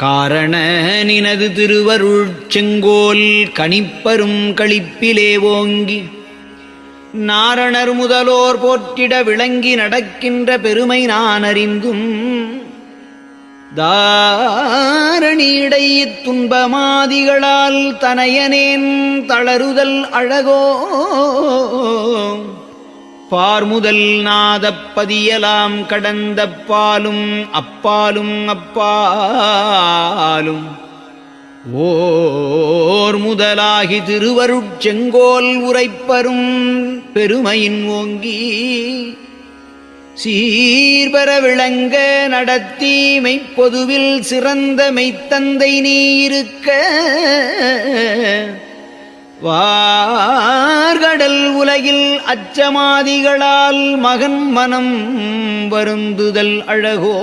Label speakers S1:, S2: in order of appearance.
S1: காரண நினது திருவருள் செங்கோல் கணிப்பரும் களிப்பிலே ஓங்கி நாரணர் முதலோர் போற்றிட விளங்கி நடக்கின்ற பெருமை நான் அறிந்தும் தாரணியடை துன்பமாதிகளால் தனையனேன் தளருதல் அழகோ பார்முதல் நாதப்பதியலாம் கடந்த பாலும் அப்பாலும் அப்பாலும். ஓர் முதலாகி திருவருட்செங்கோல் உரைப்பரும் பெருமையின் ஓங்கி. சீர்பர விளங்க நடத்தி மெய்ப்பொதுவில் சிறந்த மெய்த்தந்தை நீ இருக்க. வார்கடல் உலகில் அச்சமாதிகளால் மகன் மனம் வருந்துதல் அழகோ.